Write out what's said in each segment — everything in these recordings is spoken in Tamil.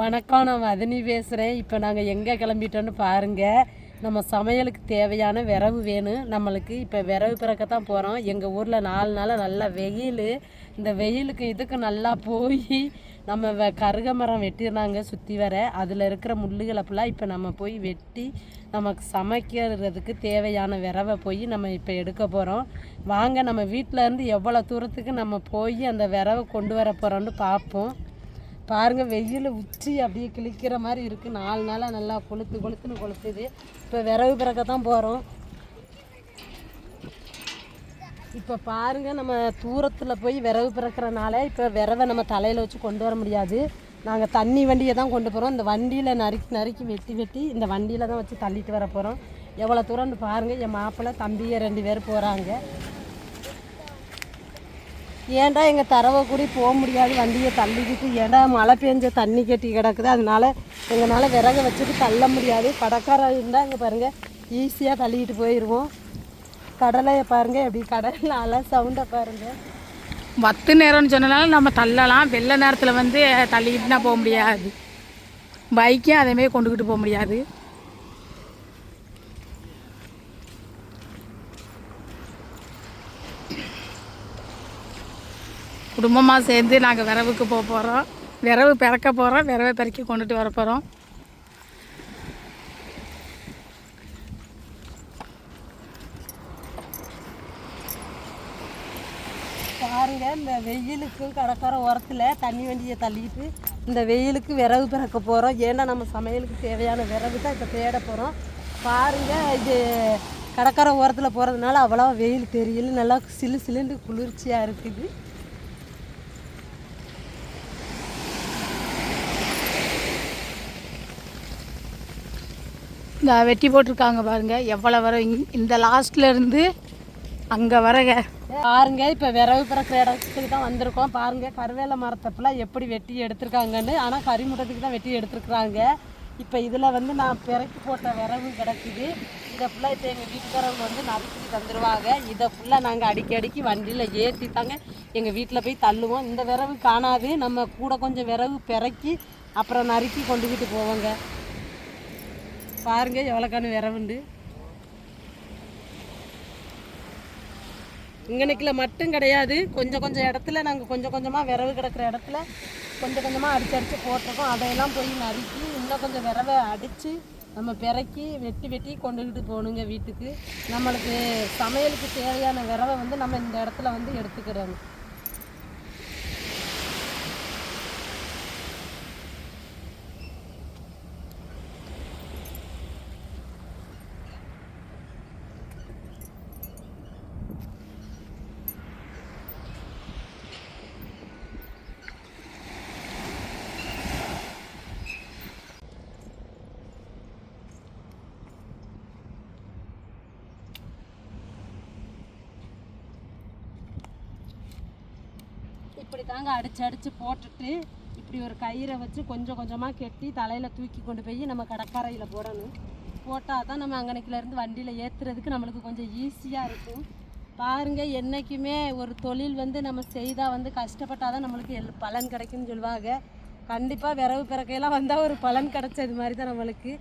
வணக்கம் நான் மதனி பேசுகிறேன் இப்போ நாங்கள் எங்கே கிளம்பிட்டோன்னு பாருங்கள் நம்ம சமையலுக்கு தேவையான விரவு வேணும். நம்மளுக்கு இப்போ விரவு பிறக்கத்தான் போகிறோம் எங்கள் ஊரில் நாலு நாளாக நல்லா வெயில். இந்த வெயிலுக்கு இதுக்கு நல்லா போய் நம்ம வ கருக மரம் வெட்டியிருந்தாங்க சுற்றி வர. அதில் இருக்கிற முள்ளுகளை ஃபுல்லாக இப்போ நம்ம போய் வெட்டி நமக்கு சமைக்கிறதுக்கு தேவையான விரவை போய் நம்ம இப்போ எடுக்க போகிறோம் வாங்க நம்ம வீட்டில் இருந்து எவ்வளோ தூரத்துக்கு நம்ம போய் அந்த விரவை கொண்டு வர போகிறோன்னு பார்ப்போம் பாருங்கள் வெயில் உச்சி அப்படியே கிழிக்கிற மாதிரி இருக்குது நாலு நாளாக நல்லா கொளுத்து கொளுத்துன்னு கொளுத்துது. இப்போ விறகு பிறக்க தான் போகிறோம் இப்போ பாருங்கள் நம்ம தூரத்தில் போய் விறகு பிறக்கிறனால இப்போ விரவை நம்ம தலையில் வச்சு கொண்டு வர முடியாது. நாங்கள் தண்ணி வண்டியை தான் கொண்டு போகிறோம் இந்த வண்டியில் நறுக்கி நறுக்கி வெட்டி வெட்டி இந்த வண்டியில் தான் வச்சு தள்ளிட்டு வர போகிறோம் எவ்வளோ தூரம்னு பாருங்கள் என் மாப்பிள்ளை தம்பியை ரெண்டு பேர் போகிறாங்க ஏன்டா எங்கள் தரவை கூடி போக முடியாது? வண்டியை தள்ளிக்கிட்டு ஏன்டா மழை பெஞ்ச தண்ணி கட்டி கிடக்குது? அதனால எங்களால் விறக வச்சுட்டு தள்ள முடியாது. கடற்கரை இருந்தால் இங்கே பாருங்கள் ஈஸியாக தள்ளிக்கிட்டு போயிடுவோம் கடலையை பாருங்கள் எப்படி கடலில் அலை சவுண்டை பாருங்கள் வத்து நேரம்னு சொன்னனால நம்ம தள்ளலாம். வெள்ளை நேரத்தில் வந்து தள்ளிக்கிட்டுனா போக முடியாது. பைக்கையும் அதேமாரி கொண்டுக்கிட்டு போக முடியாது. குடும்பமாக சேர்ந்து நாங்கள் விரவுக்கு போக போகிறோம் விரவு பிறக்க போகிறோம் விரவை பிறக்கி கொண்டுட்டு வர போகிறோம் பாருங்க இந்த வெயிலுக்கு கடற்கரை உரத்தில் தண்ணி வண்டியை தள்ளிட்டு இந்த வெயிலுக்கு விறகு பிறக்க போகிறோம் ஏன்னா நம்ம சமையலுக்கு தேவையான விறகு தான் இப்போ தேட போகிறோம் பாருங்க இது கடற்கரை ஓரத்தில் போகிறதுனால அவ்வளோ வெயில் தெரியல. நல்லா சிலு சிலுண்டு குளிர்ச்சியாக இருக்குது. இந்த வெட்டி போட்டிருக்காங்க பாருங்க. எவ்வளோ வர இந்த லாஸ்ட்ல இருந்து அங்கே வரங்க பாருங்க இப்போ விறகு பிறக்கிற இடத்துக்கு தான் வந்திருக்கோம். பாருங்க கருவேல மரத்தப்பெல்லாம் எப்படி வெட்டி எடுத்திருக்காங்கன்னு. ஆனால் கரிமுட்டத்துக்கு தான் வெட்டி எடுத்திருக்கிறாங்க. இப்போ இதில் வந்து நான் பிறக்கி போட்ட விறகு கிடக்குது. இதை ஃபுல்லாக இப்போ எங்கள் வீட்டுக்காரவங்க வந்து நறுக்கி தந்துடுவாங்க இதை ஃபுல்லாக நாங்கள் அடிக்கி அடிக்கி வண்டியில் ஏற்றி தாங்க எங்கள் வீட்டில் போய் தள்ளுவோம். இந்த விறகு காணாது. நம்ம கூட கொஞ்சம் விறகு பிறக்கி அப்புறம் நறுக்கி கொண்டுக்கிட்டு போவோங்க. பாருங்க எவ்வளோக்கான விரவுண்டு இங்கனைக்கில் மட்டும் கிடையாது. கொஞ்சம் கொஞ்சம் இடத்துல நாங்கள் கொஞ்சம் கொஞ்சமாக விரவு கிடக்கிற இடத்துல கொஞ்சம் கொஞ்சமாக அடித்து அடித்து போட்டிருக்கோம். அதையெல்லாம் போய் நறுக்கி இன்னும் கொஞ்சம் விரவை அடித்து நம்ம பிறக்கி வெட்டி வெட்டி கொண்டுக்கிட்டு போகணுங்க வீட்டுக்கு. நம்மளுக்கு சமையலுக்கு தேவையான விரவை வந்து நம்ம இந்த இடத்துல வந்து எடுத்துக்கிறோங்க இப்படி தாங்க அடிச்சு அடிச்சு போட்டுட்டு இப்படி ஒரு கயிறை வச்சு கொஞ்சம் கொஞ்சமாக கெட்டி தலையில் தூக்கி கொண்டு போய் நம்ம கடற்கரையில் போடணும். போட்டால் தான் நம்ம அங்கனைக்கிலேருந்து வண்டியில் ஏற்றுறதுக்கு நம்மளுக்கு கொஞ்சம் ஈஸியாக இருக்கும். பாருங்கள் என்றைக்குமே ஒரு தொழில் வந்து நம்ம செய்தால் வந்து கஷ்டப்பட்டால் தான் நம்மளுக்கு எல் பலன் கிடைக்கும்னு சொல்லுவாங்க. கண்டிப்பாக விரவு பிறக்கையெல்லாம் வந்தால் ஒரு பலன் கிடைச்சது மாதிரி தான் நம்மளுக்கு.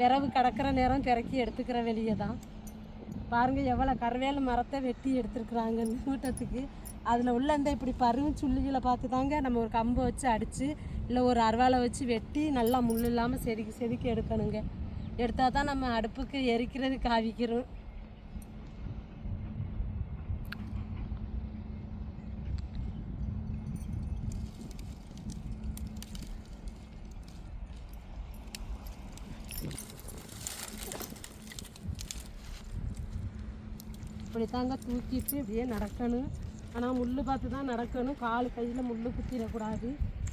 விரவு கிடக்கிற நேரம் பிறக்கி எடுத்துக்கிற வெளியே தான் பாருங்கள் எவ்வளோ கருவேல மரத்தை வெட்டி எடுத்துருக்குறாங்க கூட்டத்துக்கு. அதில் உள்ள இந்த இப்படி பருவம் சுள்ளிகளை பார்த்து தாங்க நம்ம ஒரு கம்பை வச்சு அடித்து இல்லை ஒரு அருவாளை வச்சு வெட்டி நல்லா முள் இல்லாமல் செதுக்கி செதுக்கி எடுக்கணுங்க. எடுத்தால் தான் நம்ம அடுப்புக்கு எரிக்கிறது காவிக்கிறோம். இப்படி தாங்க தூக்கிட்டு இப்படியே நடக்கணும். ஆனால் முள் பார்த்து தான் நடக்கணும். கால் கையில் முள் குத்திடக்கூடாது.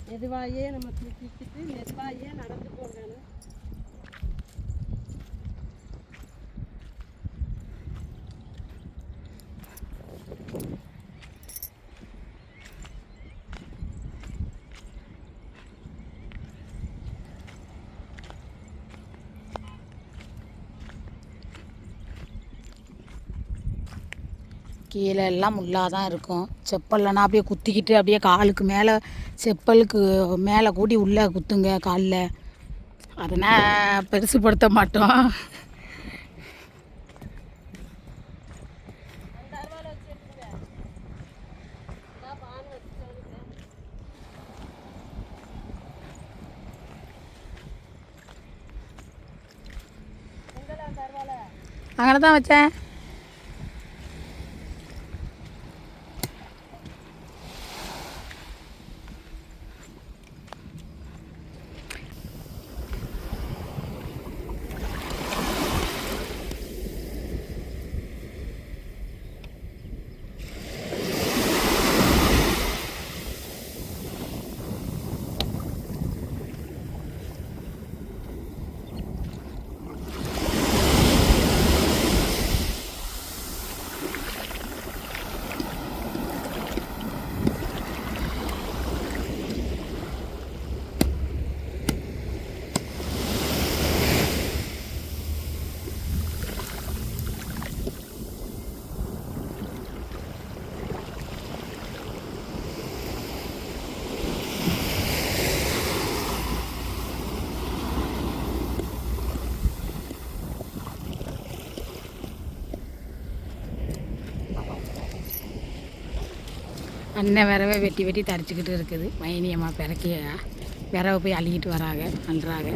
மெதுவாயே நம்ம தூக்கிக்கிட்டு மெதுவாயே நடந்து போகணும். கீழே எல்லாம் முள்ளாக தான் இருக்கும். செப்பல்லனா அப்படியே குத்திக்கிட்டு அப்படியே காலுக்கு மேலே செப்பலுக்கு மேலே கூட்டி உள்ளே குத்துங்க காலில். அதனால் பெருசுப்படுத்த மாட்டோம். அங்கே தான் வச்சேன். அண்ணன் விரவை வெட்டி வெட்டி தரிச்சுக்கிட்டு இருக்குது. மைனியம்மா பிறக்கியா? விரவை போய் அள்ளிக்கிட்டு வராங்க அன்றாங்க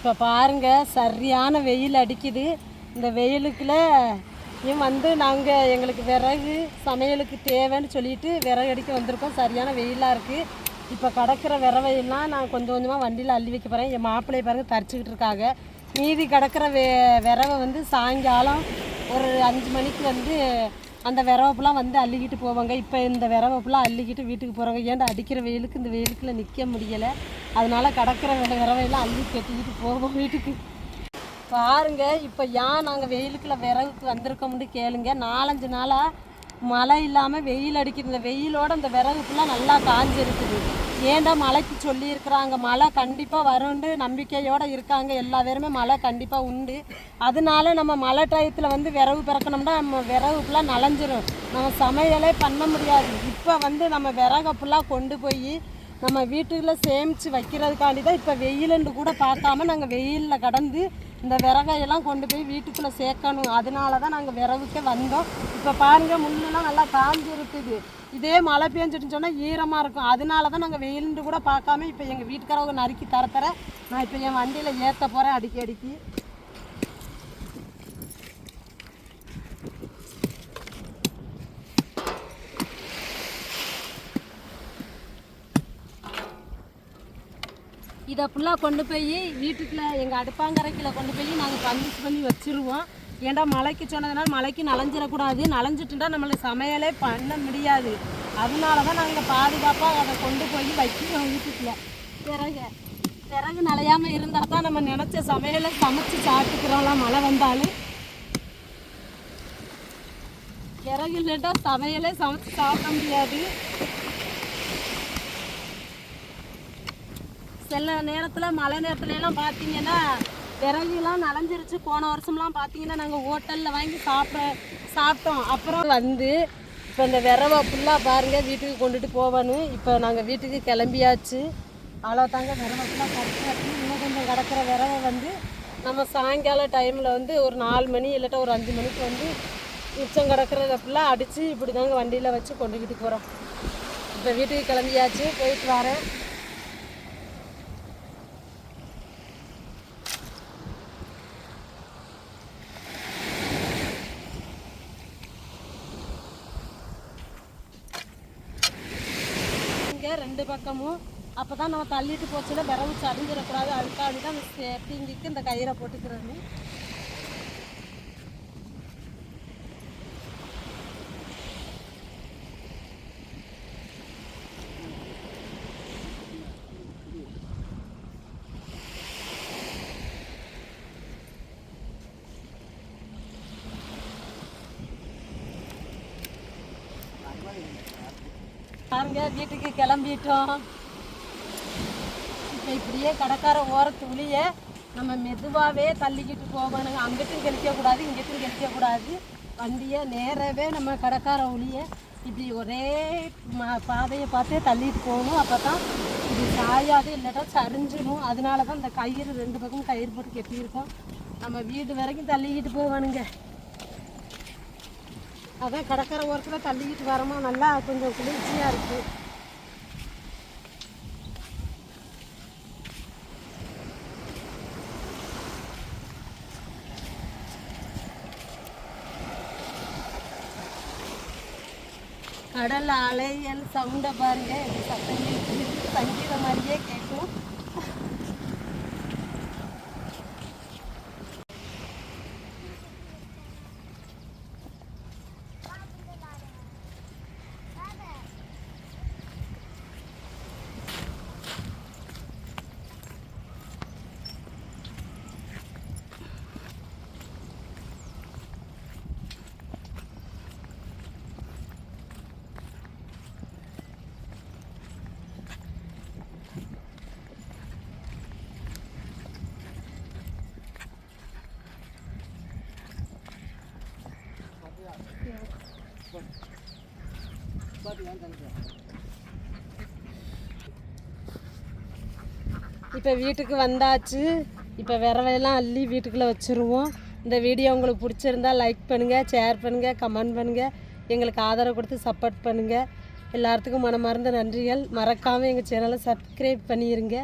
இப்போ பாருங்க சரியான வெயில் அடிக்குது. இந்த வெயிலுக்குள்ளேயும் வந்து நாங்கள் எங்களுக்கு விறகு சமையலுக்கு தேவைன்னு சொல்லிட்டு விறகு அடிக்க வந்திருக்கோம். சரியான வெயிலாக இருக்குது இப்போ கிடக்கிற விறவையெல்லாம் நான் கொஞ்சம் கொஞ்சமாக வண்டியில் அள்ளி வைக்க போகிறேன் என் மாப்பிள்ளைய பாருங்க தரிச்சுக்கிட்டு இருக்காங்க. மீதி கிடக்கிற வெ விறவை வந்து சாயங்காலம் ஒரு அஞ்சு மணிக்கு வந்து அந்த விரவப்பெல்லாம் வந்து அள்ளிக்கிட்டு போவாங்க. இப்போ இந்த விரவப்பெல்லாம் அள்ளிக்கிட்டு வீட்டுக்கு போகிறாங்க ஏன்டா அடிக்கிற வெயிலுக்கு இந்த வெயிலுக்குள்ள நிற்க முடியலை? அதனால கிடக்கிற விரவையெல்லாம் அள்ளி கட்டிக்கிட்டு போவோம் வீட்டுக்கு. பாருங்கள் இப்போ ஏன் நாங்கள் வெயிலுக்குள்ள விறகுக்கு வந்திருக்கோம்னு கேளுங்க. நாலஞ்சு நாளாக மழை இல்லாமல் வெயில் அடிக்கிற இந்த வெயிலோட இந்த விறகு ஃபுல்லாக நல்லா காஞ்சிருக்குது. ஏன்டா மழைக்கு சொல்லியிருக்கிறாங்க? மழை கண்டிப்பாக வரும்னு நம்பிக்கையோடு இருக்காங்க. எல்லா பேருமே மழை கண்டிப்பாக உண்டு. அதனால நம்ம மழை டயத்தில் வந்து விறகு பிறக்கணும்னா நம்ம விறகு ஃபுல்லாக நலஞ்சிரும். நம்ம சமையலே பண்ண முடியாது. இப்போ வந்து நம்ம விறகை ஃபுல்லாக கொண்டு போய் நம்ம வீட்டுக்குள்ளே சேமித்து வைக்கிறதுக்காண்டி தான் இப்போ வெயிலுன்னு கூட பார்க்காம நாங்கள் வெயிலில் கடந்து இந்த விறகையெல்லாம் கொண்டு போய் வீட்டுக்குள்ளே சேர்க்கணும். அதனால தான் நாங்கள் விறகுக்கே வந்தோம். இப்போ பாருங்கள் முன்னெல்லாம் நல்லா காஞ்சி இருக்குது. இதே மழை பெஞ்சிட்டுன்னு சொன்னால் ஈரமாக இருக்கும். அதனால தான் நாங்கள் வெயிலுன்னு கூட பார்க்காம இப்போ எங்கள் வீட்டுக்காரவங்க நறுக்கி தர தர நான் இப்போ என் வண்டியில் ஏற்ற போகிறேன் அடிக்கி அடிக்கி இதை ஃபுல்லாக கொண்டு போய் வீட்டுக்குள்ள எங்கள் அடுப்பாங்கரைக்கில் கொண்டு போய் நாங்கள் பந்திச்சு பண்ணி வச்சிருவோம். ஏன்டா மழைக்கு சொன்னதுனால மலைக்கு நலஞ்சிடக்கூடாது நனைஞ்சிட்டுண்டா நம்மளுக்கு சமையலே பண்ண முடியாது. அதனால தான் நாங்கள் பாதுகாப்பாக அதை கொண்டு போய் வைக்கிறோம் வீட்டுக்குள்ள. பிறகு பிறகு நலையாமல் இருந்தால் தான் நம்ம நினச்ச சமையலை சமைச்சு சாப்பிட்டுக்கிறோம்லாம் மழை வந்தாலும் பிறகு இல்லைட்டா சமையலே சமைச்சு சாப்பிட முடியாது. சில நேரத்தில் மழை நேரத்துலலாம் பார்த்தீங்கன்னா விறகுலாம் நனைஞ்சிருச்சு. போன வருஷம்லாம் பார்த்தீங்கன்னா நாங்கள் ஹோட்டலில் வாங்கி சாப்பிட சாப்பிட்டோம். அப்புறம் வந்து இப்போ இந்த விரவை ஃபுல்லாக பாருங்கள் வீட்டுக்கு கொண்டுட்டு போகணும் இப்போ நாங்கள் வீட்டுக்கு கிளம்பியாச்சு. அவ்வளோ தாங்க விரவை ஃபுல்லாக கிடக்கிறாச்சு இன்னும் கொஞ்சம் கிடக்கிற விரவை வந்து நம்ம சாயங்கால டைமில் வந்து ஒரு நாலு மணி இல்லாட்டா ஒரு அஞ்சு மணிக்கு வந்து மிச்சம் கிடக்கிறத ஃபுல்லாக அடித்து இப்படி தாங்க வண்டியில் வச்சு கொண்டுக்கிட்டு போகிறோம் இப்போ வீட்டுக்கு கிளம்பியாச்சு போயிட்டு வரேன் இங்கே ரெண்டு பக்கமும் அப்போ தான் நம்ம தள்ளிட்டு போச்சுன்னா விரவு சரிஞ்சிடக்கூடாது அதுக்காக தான் அந்த சேஃப்டிங்கிக்கு இந்த கயிறை போட்டுக்கிறது பாருங்க. வீட்டுக்கு கிளம்பிட்டோம். இப்போ இப்படியே கடைக்கார ஓரத்து உளிய நம்ம மெதுவாகவே தள்ளிக்கிட்டு போகணுங்க அங்கிட்டும் கழிக்கக்கூடாது இங்கிட்டும் கழிக்கக்கூடாது வண்டியை நேராகவே நம்ம கடைக்கார ஒளிய இப்படி ஒரே பாதையை பார்த்து தள்ளிட்டு போகணும். அப்போ தான் இது சாயாது இல்லைட்டா சரிஞ்சிடும் அதனால தான் இந்த கயிறு ரெண்டு பக்கம் கயிறு போட்டு கெட்டியிருக்கோம். நம்ம வீடு வரைக்கும் தள்ளிக்கிட்டு போவானுங்க அதான் கடற்கரை ஓரத்தில் தள்ளிக்கிட்டு வரமா? நல்லா கொஞ்சம் குளிர்ச்சியாக இருக்குது கடல் அலையல் சவுண்டை பாருங்க எப்படி சத்தம் கேட்குது சங்கீதம் மாதிரியே கேட்கும் இப்போ வீட்டுக்கு வந்தாச்சு. இப்போ விரவையெல்லாம் அள்ளி வீட்டுக்குள்ளே வச்சுருவோம். இந்த வீடியோ உங்களுக்கு பிடிச்சிருந்தா லைக் பண்ணுங்கள் ஷேர் பண்ணுங்கள் கமெண்ட் பண்ணுங்கள் எங்களுக்கு ஆதரவு கொடுத்து சப்போர்ட் பண்ணுங்கள் எல்லாத்துக்கும் மனமார்ந்த நன்றிகள். மறக்காமல் எங்கள் சேனலை சப்ஸ்கிரைப் பண்ணிடுங்க